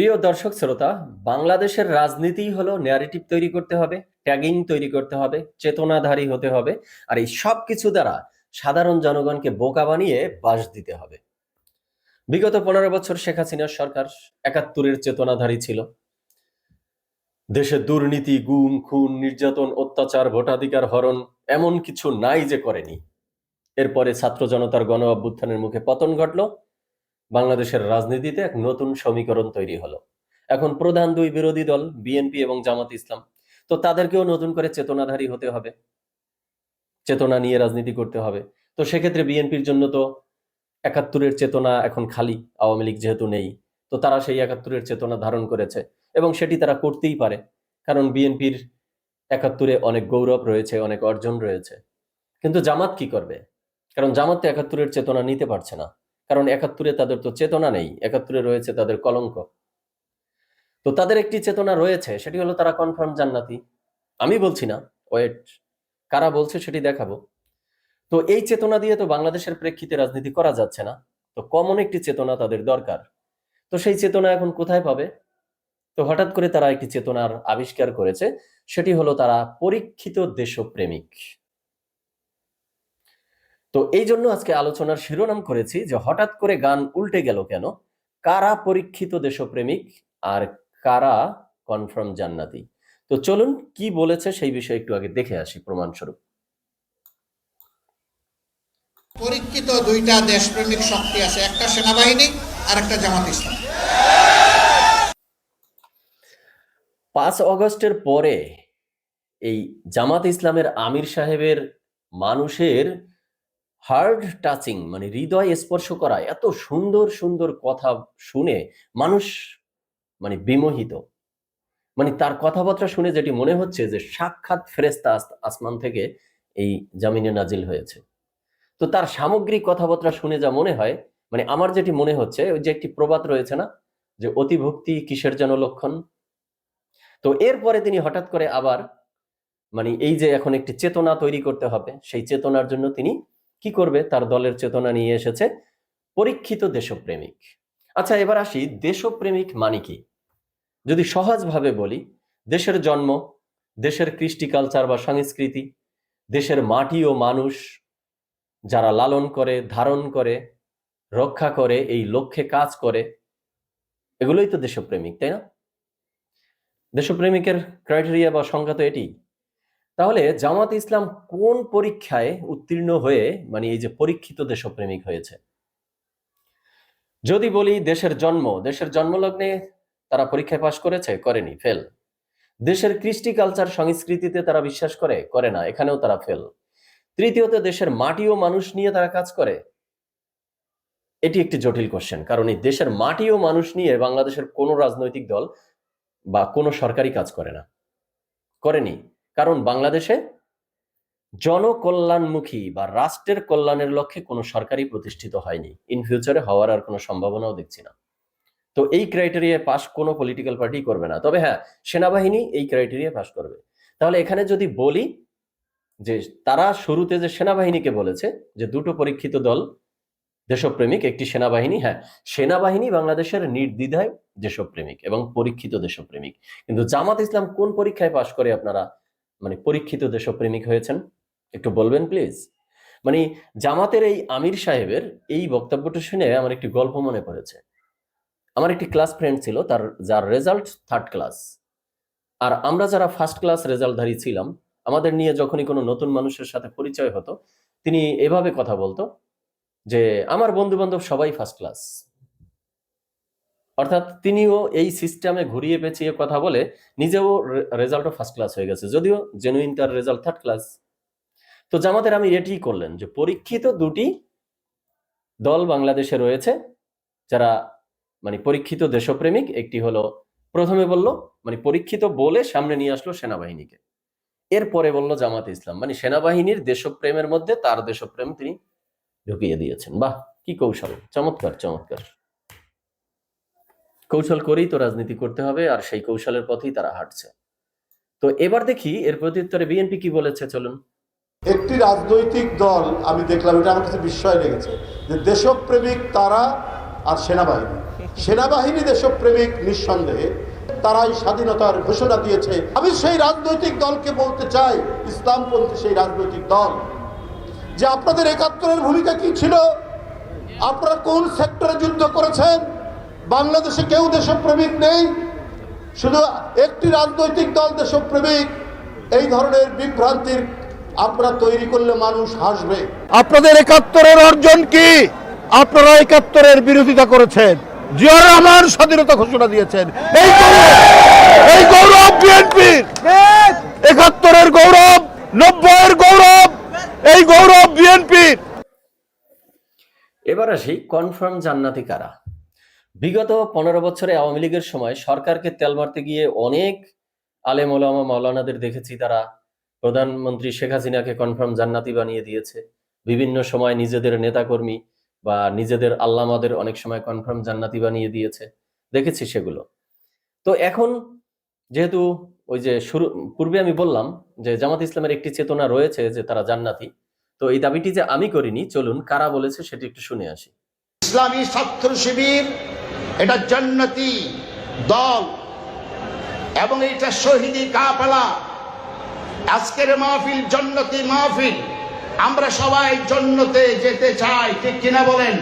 প্রিয় দর্শক শ্রোতা, বাংলাদেশের রাজনীতি হলো ন্যারেটিভ তৈরি করতে হবে ট্যাগিং তৈরি করতে হবে, চেতনাধারী হতে হবে, আর এই সব কিছু দ্বারা সাধারণ জনগণকে বোকা বানিয়ে বাস দিতে হবে। বিগত পনেরো বছর শেখ হাসিনার সরকার একাত্তরের চেতনাধারী ছিল। দেশে দুর্নীতি, গুম, খুন, নির্যাতন, অত্যাচার, ভোটাধিকার হরণ এমন কিছু নাই যে করেনি। এরপরে ছাত্র জনতার গণ অভ্যুত্থানের মুখে পতন ঘটলো। বাংলাদেশের রাজনীতিতে এক নতুন সমীকরণ তৈরি হলো। এখন প্রধান দুই বিরোধী দল, বিএনপি এবং জামাত ইসলাম, তো তাদেরকেও নতুন করে চেতনাধারী হতে হবে। চেতনা নিয়ে রাজনীতি করতে হবে। তো সেক্ষেত্রে বিএনপির জন্য তো একাত্তরের চেতনা এখন খালি, আওয়ামী লীগ যেহেতু নেই, তো তারা সেই একাত্তরের চেতনা ধারণ করেছে এবং সেটি তারা করতেই পারে। কারণ বিএনপির একাত্তরে অনেক গৌরব রয়েছে, অনেক অর্জন রয়েছে। কিন্তু জামাত কি করবে? কারণ জামাত তো একাত্তরের চেতনা নিতে পারছে না। কারণ একাত্তরে তাদের তো চেতনা নেই, একাত্তরে রয়েছে তাদের কলঙ্ক। তো তাদের একটি চেতনা রয়েছে, সেটি হলো তারা কনফার্ম জান্নাতি। আমি বলছি না ওয়েট কারা বলছে সেটি দেখাবো। তো এই চেতনা দিয়ে তো বাংলাদেশের প্রেক্ষিতে রাজনীতি করা যাচ্ছে না, তো কমন একটি চেতনা তাদের দরকার। তো সেই চেতনা এখন কোথায় পাবে? তো হঠাৎ করে তারা একটি চেতনার আবিষ্কার করেছে, সেটি হলো তারা পরীক্ষিত দেশপ্রেমিক। তো এই জন্য আজকে আলোচনার শিরোনাম করেছি যে হঠাৎ করে গান উল্টে গেল কেন? কারা পরীক্ষিত দেশপ্রেমিক আর কারা কনফার্ম জান্নাতি? তো চলুন কি বলেছে সেই বিষয়ে একটু আগে দেখে আসি প্রমাণস্বরূপ। পরীক্ষিত দুইটা দেশপ্রেমিক শক্তি আছে একটা সেনাবাহিনী আর একটা জামাত ইসলাম। পাঁচ অগস্টের পরে এই জামাত ইসলামের আমির সাহেবের মানুষের হার্ড টাচিং মানে হৃদয় স্পর্শ করা, এত সুন্দর সুন্দর কথা শুনে মানুষ মানে বিমোহিত। মানে তার কথাবার্তা শুনে যেটি মনে হচ্ছে যে, সাক্ষাৎ ফেরেস্তা আসমান থেকে এই জামিনে নাজিল হয়েছে। তো তার সামগ্রিক কথাবার্তা শুনে যা মনে হয় মানে আমার যেটি মনে হচ্ছে, ওই যে একটি প্রবাদ রয়েছে না, যে অতিভক্তি কিসের যেন লক্ষণ? তো এরপরে তিনি হঠাৎ করে আবার মানে এই যে এখন একটি চেতনা তৈরি করতে হবে, সেই চেতনার জন্য তিনি কি করবে? তার দলের চেতনা নিয়ে এসেছে পরীক্ষিত দেশপ্রেমিক। আচ্ছা এবার আসি দেশপ্রেমিক মানে কি? যদি সহজভাবে বলি, দেশের জন্ম, দেশের কৃষ্টি কালচার বা সংস্কৃতি, দেশের মাটি ও মানুষ যারা লালন করে, ধারণ করে, রক্ষা করে, এই লক্ষ্যে কাজ করে, এগুলোই তো দেশপ্রেমিক, তাই না? দেশপ্রেমিকের ক্রাইটেরিয়া বা সংখ্যা তো এটি তাহলে জামাত ইসলাম কোন পরীক্ষায় উত্তীর্ণ হয়ে মানে এই যে পরীক্ষিত দেশপ্রেমিক হয়েছে? যদি বলি দেশের জন্ম, দেশের জন্মলগ্নে তারা পরীক্ষায় পাশ করেছে? করেনি, ফেল। দেশের কৃষ্টি কালচার সংস্কৃতিতে তারা বিশ্বাস করে? করে না, এখানেও তারা ফেল। তৃতীয়ত, দেশের মাটি ও মানুষ নিয়ে তারা কাজ করে? এটি একটি জটিল কোশ্চেন কারণ এই দেশের মাটি ও মানুষ নিয়ে বাংলাদেশের কোনো রাজনৈতিক দল বা কোনো সরকারি কাজ করে না। করেনি। কারণ বাংলাদেশে জনকল্যাণমুখী বা রাষ্ট্রের কল্যাণের লক্ষ্যে কোনো সরকারি প্রতিষ্ঠিত হয়নি। ইন ফিউচারে হওয়ার আর কোনো সম্ভাবনাও দেখছি না। তো এই ক্রাইটেরিয়ায় পাশ কোনো পলিটিক্যাল পার্টি করবে না। তবে হ্যাঁ সেনাবাহিনী এই ক্রাইটেরিয়া পাশ করবে। তাহলে এখানে যদি বলি যে তারা শুরুতে যে সেনাবাহিনীকে বলেছে যে দুটো পরীক্ষিত দল, দেশপ্রেমিক, একটি সেনাবাহিনী হ্যাঁ সেনাবাহিনী বাংলাদেশের নির্দ্বিধায় দেশপ্রেমিক এবং পরীক্ষিত দেশপ্রেমিক। কিন্তু জামাত ইসলাম কোন পরীক্ষায় পাশ করে আপনারা? মানে পরীক্ষিত দেশপ্রেমিক হয়েছেন। একটু বলবেন প্লিজ মানে জামাতের এই আমির সাহেবের এই বক্তব্যটা শুনে আমার একটি গল্প মনে পড়েছে। আমার একটি ক্লাস ফ্রেন্ড ছিল, তার, যার রেজাল্ট থার্ড ক্লাস আর আমরা যারা ফার্স্ট ক্লাস রেজাল্টধারী ছিলাম, আমাদের নিয়ে যখনই কোনো নতুন মানুষের সাথে পরিচয় হতো, তিনি এভাবে কথা বলতো যে, আমার বন্ধু বান্ধব সবাই ফার্স্ট ক্লাস অর্থাৎ তিনিও এই সিস্টেমে ঘুরিয়ে পেঁচিয়ে কথা বলে নিজেও রেজাল্টও ফার্স্ট ক্লাস হয়ে গেছে, যদিও জেনুইন তার রেজাল্ট থার্ড ক্লাস তো জামাতের আমি এটি করলেন যে পরীক্ষিত দুটি দল বাংলাদেশে রয়েছে, যারা মানে পরীক্ষিত দেশপ্রেমিক, একটি হলো প্রথমে বলল মানে পরীক্ষিত বলে সামনে নিয়ে আসলো সেনাবাহিনীকে। এরপরে বলল জামাত ইসলাম মানে সেনাবাহিনীর দেশপ্রেমের মধ্যে তার দেশপ্রেম তিনি ঢুকিয়ে দিয়েছেন। বাহ, কি কৌশল, চমৎকার চমৎকার। কৌশল করেই তো রাজনীতি করতে হবে, আর সেই কৌশলের পথেই তারা হাঁটছে। তো এবার দেখি এর প্রত্যুত্তরে বিএনপি কি বলেছে, চলুন। একটি রাজনৈতিক দল, আমি দেখলাম, এটা আমার কাছে বিস্ময় লেগেছে, যে দেশপ্রেমিক তারা আর সেনাবাহিনী। সেনাবাহিনী দেশপ্রেমিক নিঃসন্দেহে, তারাই স্বাধীনতার ঘোষণা দিয়েছে। আমি সেই রাজনৈতিক দলকে বলতে চাই, ইসলামপন্থী সেই রাজনৈতিক দল। যে আপনাদের একাত্তরের ভূমিকা কি ছিল? আপনারা কোন সেক্টরে যুদ্ধ করেছেন? বাংলাদেশে কেউ দেশপ্রেমিক নেই। শুধু একটি রাজনৈতিক দল দেশপ্রেমিক। এই ধরনের বিভ্রান্তির আপনারা তৈরি করলে মানুষ হাসবে। আপনাদের একাত্তরের অর্জন কি? আপনারা একাত্তরের বিরোধিতা করেছেন। জিয়া রহমান স্বাধীনতা ঘোষণা দিয়েছেন। এই এই গৌরব বিএনপির। একাত্তরের গৌরব নব্বইয়ের গৌরব এই গৌরব বিএনপির। এবার আসি কনফার্ম জান্নাতি কারা? বিগত পনেরো বছরে আওয়ামী লীগের সময় সরকারকে তেল মারতে গিয়ে অনেক আলেম ওলামা মাওলানাদের দেখেছি তারা। প্রধানমন্ত্রী শেখ হাসিনাকে কনফার্ম জান্নাতি বানিয়ে দিয়েছে। বিভিন্ন সময় নিজেদের নেতাকর্মী বা নিজেদের আল্লামাদের অনেক সময় কনফার্ম জান্নাতি বানিয়ে দিয়েছে। দেখেছি সেগুলো। তো এখন যেহেতু ওই যে শুরু, পূর্বে আমি বললাম যে জামাত ইসলামের একটি চেতনা রয়েছে যে তারা জান্নাতি, তো এই দাবিটি যে আমি করিনি, চলুন কারা বলেছে সেটি একটু শুনে আসি। ইসলামী ছাত্র শিবির এটা জান্নাতি দল এবং এটা শহীদি কাফেলা। আজকের মাহফিল জন্নতি মাহফিল। আমরা সবাই জন্নতে যেতে চাই, ঠিক কিনা বলেন?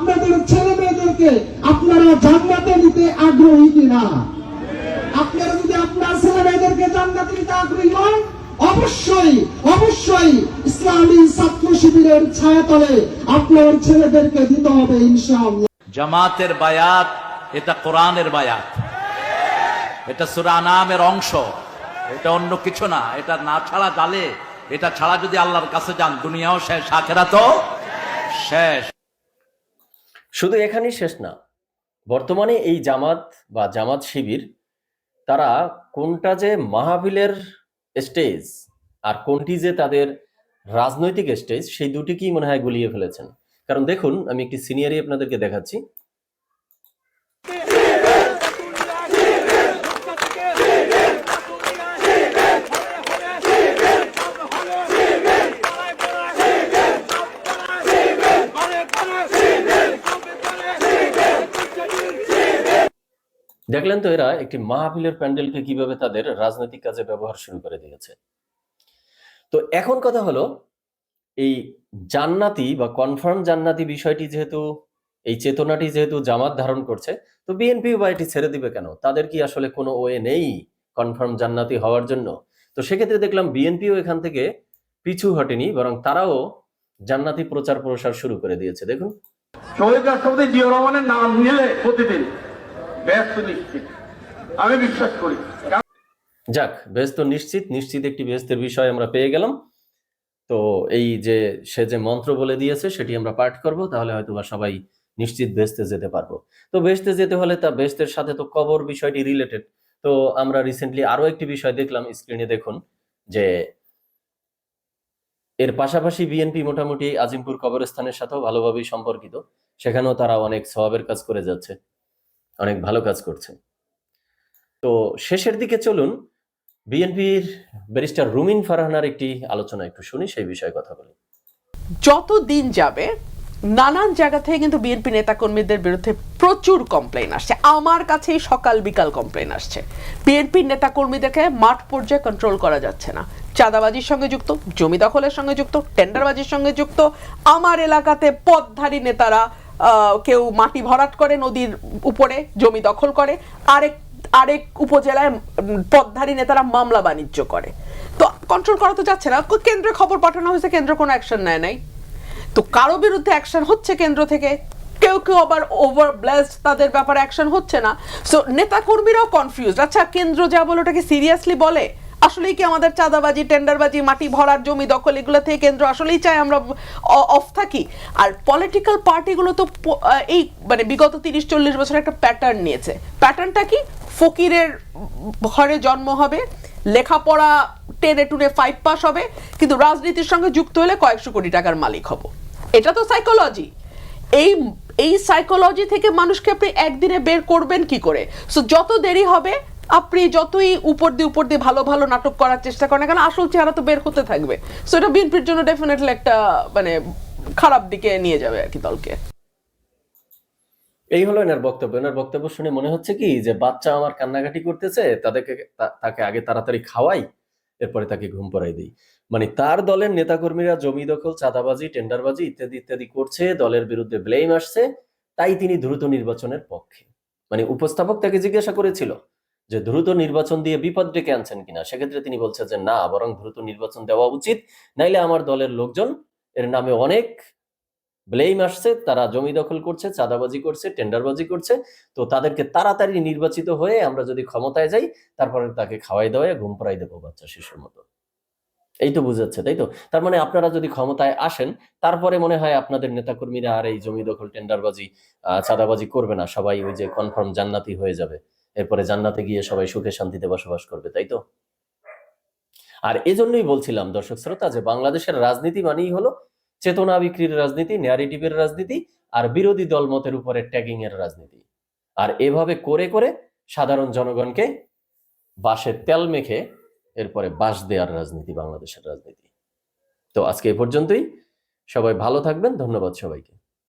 আপনাদের ছেলে মেয়েদেরকে আপনারা জান্নাতে নিতে আগ্রহী কিনা? আপনারা যদি আপনার ছেলে মেয়েদেরকে জান্নাতে নিতে আগ্রহী হন, অবশ্যই অবশ্যই ইসলামী ছাত্র শিবিরের ছায়াতলে আপনার ছেলেদেরকে দিতে হবে ইনশাআল্লাহ। জামাতের বায়াত, এটা কোরআনের বায়াত। এটা সুরা নামের অংশ। এটা অন্য কিছু না, এটা না ছাড়া জালে, এটা ছাড়া যদি আল্লাহর কাছে যান, দুনিয়াও শেষ আখেরা তো শেষ। শুধু এখানেই শেষ না, বর্তমানে এই জামাত বা জামাত শিবির, তারা কোনটা যে মাহফিলের স্টেজ আর কোনটি যে তাদের রাজনৈতিক স্টেজ সেই দুটিকেই মনে হয় গুলিয়ে ফেলেছেন। কারণ দেখুন, আমি একটি সিনিয়রই আপনাদেরকে দেখাচ্ছি। দেখলেন তো এরা একটি মাহফিলের প্যান্ডেলকে কীভাবে তাদের রাজনৈতিক কাজে ব্যবহার শুরু করে দিয়েছে। তো এখন কথা হলো এই জান্নাতি বা কনফার্ম জান্নাতি বিষয়টি যেহেতু এই চেতনাটি যেহেতু জামাত ধারণ করছে তো বিএনপিও বা এটি ছেড়ে দিবে কেন? তাদের কি আসলে কোনো ওয়ে নেই কনফার্ম জান্নাতি হওয়ার জন্য? তো সেক্ষেত্রে দেখলাম বিএনপিও এখান থেকে পিছু হটেনি বরং তারাও জান্নাতি প্রচার প্রসার শুরু করে দিয়েছে। দেখুন। শহীদ রাষ্ট্রপতি জিয়া রহমানের নাম নিলে প্রতিদিন ব্যস্ত নিশ্চিত। আমি বিশ্বাস করি। যাক বেহেস্ত নিশ্চিত নিশ্চিত একটি বেহেস্তের বিষয় আমরা পেয়ে গেলাম। তো এই যে সে যে মন্ত্র বলে দিয়েছে, সেটি আমরা পাঠ করব, তাহলে হয়তো বা সবাই নিশ্চিত বেহেস্তে যেতে পারব। তো বেহেস্তে যেতে হলে তা বেহেস্তের সাথে তো কবর বিষয়টি রিলেটেড তো আমরা রিসেন্টলি আরও একটি বিষয় দেখলাম স্ক্রিনে দেখুন, যে এর পাশাপাশি বিএনপি মোটামুটি আজিমপুর কবরস্থানের সাথেও ভালোভাবেই সম্পর্কিত। সেখানেও তারা অনেক সওয়াবের কাজ করে যাচ্ছে, অনেক ভালো কাজ করছে। তো শেষের দিকে চলুন বিএনপির ব্যারিস্টার রুমিন ফারহানার একটি আলোচনা একটু শুনি, সেই বিষয়ে কথা বলি। যত দিন যাবে, নানান জায়গা থেকে কিন্তু বিএনপি নেতাকর্মীদের বিরুদ্ধে প্রচুর কমপ্লেন আসছে। আমার কাছেই সকাল বিকাল কমপ্লেন আসছে। বিএনপির নেতাকর্মীদেরকে মাঠ পর্যায়ে কন্ট্রোল করা যাচ্ছে না। চাঁদাবাজির সঙ্গে যুক্ত, জমি দখলের সঙ্গে যুক্ত, টেন্ডারবাজির সঙ্গে যুক্ত, আমার এলাকাতে পদধারী নেতারা কেউ মাটি ভরাট করে, নদীর উপরে জমি দখল করে, আরেক আরেক উপজেলায় পদ্ধারী নেতারা মামলা বাণিজ্য করে। তো কন্ট্রোল করা তো যাচ্ছে না কেন্দ্রে খবর পাঠানো হয়েছে, কেন্দ্র কোনো অ্যাকশন নেয় নাই। তো কারও বিরুদ্ধে অ্যাকশন হচ্ছে কেন্দ্র থেকে? কেউ কেউ আবার ওভার ব্লেসড তাদের ব্যাপারে অ্যাকশন হচ্ছে না। সো নেতা কর্মীরাও কনফিউজ আচ্ছা কেন্দ্র যা বলে, ওটাকে সিরিয়াসলি বলে? আসলেই কি আমাদের চাঁদাবাজি, টেন্ডারবাজি, মাটি ভরার জমি দখল এগুলো থেকে কেন্দ্র আসলেই চাই আমরা অফ থাকি? আর পলিটিক্যাল পার্টিগুলো তো এই মানে বিগত তিরিশ, চল্লিশ বছর একটা প্যাটার্ন নিয়েছে। প্যাটার্নটা কি? ফকিরের ঘরে জন্ম হবে, লেখাপড়া টেনে টুনে ফাইভ পাস হবে, কিন্তু রাজনীতির সঙ্গে যুক্ত হলে কয়েকশো কোটি টাকার মালিক হব। এটা তো সাইকোলজি এই এই সাইকোলজি থেকে মানুষকে আপনি একদিনে বের করবেন কি করে? সো যত দেরি হবে আপনি যতই উপর দিয়ে উপর দিয়ে ভালো ভালো নাটক করার চেষ্টা করেন কেন, আসল চেহারা তো বের হতে থাকবে। সো এটা বিএনপির জন্য ডেফিনেটলি একটা মানে খারাপ দিকে নিয়ে যাবে আর কি দলকে। এই হলো এনার বক্তব্য। এনার বক্তব্য শুনে মনে হচ্ছে কি, যে বাচ্চা আমার কান্নাকাটি করতেছে, তাদেরকে তাকে আগে তাড়াতাড়ি খাওয়াই, এরপরে তাকে ঘুম পড়াই দিই। মানে তার দলের নেতাকর্মীরা জমি দখল, চাঁদাবাজি, টেন্ডারবাজি ইত্যাদি ইত্যাদি করছে, দলের বিরুদ্ধে ব্লেম আসছে, তাই তিনি দ্রুত নির্বাচনের পক্ষে। মানে উপস্থাপক তাকে জিজ্ঞাসা করেছিল যে দ্রুত নির্বাচন দিয়ে বিপদ ডেকে আনছেন কিনা সেক্ষেত্রে তিনি বলছেন যে না বরং দ্রুত নির্বাচন দেওয়া উচিত। নাইলে আমার দলের লোকজন এর নামে অনেক ব্লেম আসছে তারা জমি দখল করছে চাঁদাবাজি করছে টেন্ডারবাজি করছে তো তাদেরকে তাড়াতাড়ি নির্বাচিত হয়ে আমরা যদি ক্ষমতায় যাই তারপরে তাকে খাওয়াই দেওয়া ঘুম পড়াই দেবো বাচ্চা শিশুর মতো। এই তো বুঝাচ্ছে তাই তো? তার মানে আপনারা যদি ক্ষমতায় আসেন তারপরে মনে হয় আপনাদের নেতাকর্মীরা আর এই জমি দখল টেন্ডারবাজি আহ, চাঁদাবাজি করবে না সবাই ওই যে কনফার্ম জান্নাতি হয়ে যাবে। এরপরে জান্নাতে গিয়ে সবাই সুখে শান্তিতে বসবাস করবে, তাই তো? আর এজন্যই বলছিলাম, দর্শক শ্রোতা, যে বাংলাদেশের রাজনীতি মানেই হলো চেতনা বিক্রির রাজনীতি ন্যারেটিভের রাজনীতি আর বিরোধী দলমতের উপরে ট্যাগিং এর রাজনীতি। আর এভাবে করে করে সাধারণ জনগণকে বাঁশের তেল মেখে এরপরে বাস দেওয়ার রাজনীতি, বাংলাদেশের রাজনীতি। তো আজকে এ পর্যন্তই। সবাই ভালো থাকবেন, ধন্যবাদ সবাইকে।